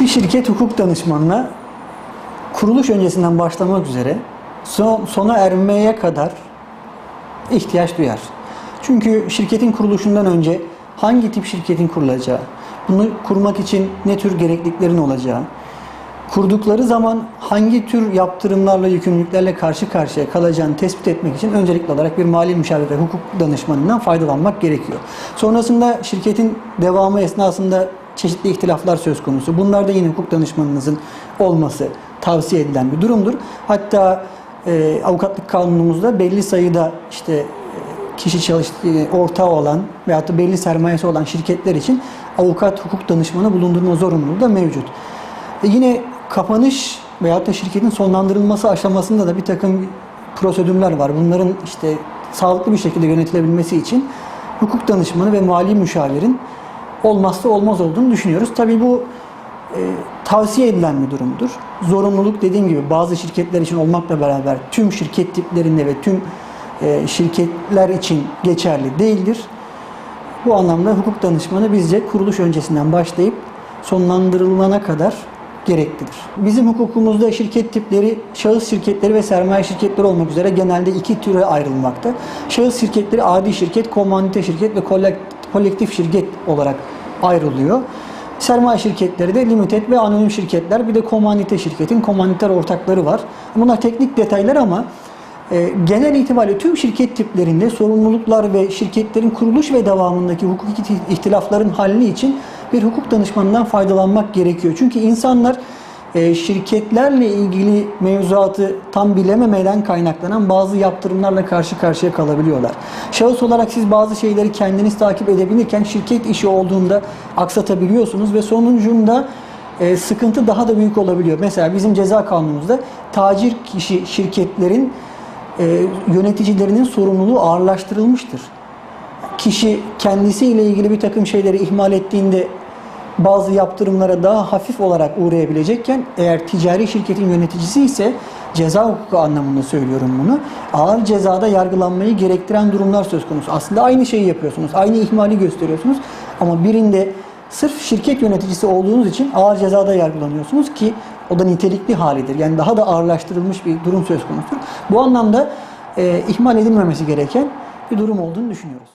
Bir şirket hukuk danışmanına kuruluş öncesinden başlamak üzere son, sona ermeye kadar ihtiyaç duyar. Çünkü şirketin kuruluşundan önce hangi tip şirketin kurulacağı, bunu kurmak için ne tür gerekliliklerin olacağı, kurdukları zaman hangi tür yaptırımlarla, yükümlülüklerle karşı karşıya kalacağını tespit etmek için öncelikli olarak bir mali müşavir ve hukuk danışmanından faydalanmak gerekiyor. Sonrasında şirketin devamı esnasında çeşitli ihtilaflar söz konusu. Bunlarda yine hukuk danışmanınızın olması tavsiye edilen bir durumdur. Hatta e, avukatlık kanunumuzda belli sayıda işte e, kişi çalıştığı ortağı olan veyahut da belli sermayesi olan şirketler için avukat hukuk danışmanı bulundurma zorunluluğu da mevcut. E yine kapanış veyahut da şirketin sonlandırılması aşamasında da bir takım prosedürler var. Bunların işte sağlıklı bir şekilde yönetilebilmesi için hukuk danışmanı ve mali müşavirin olmazsa olmaz olduğunu düşünüyoruz. Tabii bu e, tavsiye edilen bir durumdur. Zorunluluk dediğim gibi bazı şirketler için olmakla beraber tüm şirket tiplerinde ve tüm e, şirketler için geçerli değildir. Bu anlamda hukuk danışmanı bizce kuruluş öncesinden başlayıp sonlandırılana kadar gereklidir. Bizim hukukumuzda şirket tipleri şahıs şirketleri ve sermaye şirketleri olmak üzere genelde iki türe ayrılmakta. Şahıs şirketleri adi şirket, komandite şirket ve kolek- kolektif şirket olarak ayrılıyor. Sermaye şirketleri de limited ve anonim şirketler bir de komandite şirketin komanditer ortakları var. Bunlar teknik detaylar ama e, genel itibariyle tüm şirket tiplerinde sorumluluklar ve şirketlerin kuruluş ve devamındaki hukuki ihtilafların halli için bir hukuk danışmanından faydalanmak gerekiyor. Çünkü insanlar e, şirketlerle ilgili mevzuatı tam bilememeden kaynaklanan bazı yaptırımlarla karşı karşıya kalabiliyorlar. Şahıs olarak siz bazı şeyleri kendiniz takip edebilirken şirket işi olduğunda aksatabiliyorsunuz ve sonucunda e, sıkıntı daha da büyük olabiliyor. Mesela bizim ceza kanunumuzda tacir kişi şirketlerin e, yöneticilerinin sorumluluğu ağırlaştırılmıştır. Kişi kendisiyle ilgili bir takım şeyleri ihmal ettiğinde bazı yaptırımlara daha hafif olarak uğrayabilecekken eğer ticari şirketin yöneticisi ise ceza hukuku anlamında söylüyorum bunu. Ağır cezada yargılanmayı gerektiren durumlar söz konusu. Aslında aynı şeyi yapıyorsunuz. Aynı ihmali gösteriyorsunuz. Ama birinde sırf şirket yöneticisi olduğunuz için ağır cezada yargılanıyorsunuz ki o da nitelikli halidir. Yani daha da ağırlaştırılmış bir durum söz konusudur. Bu anlamda e, ihmal edilmemesi gereken bir durum olduğunu düşünüyoruz.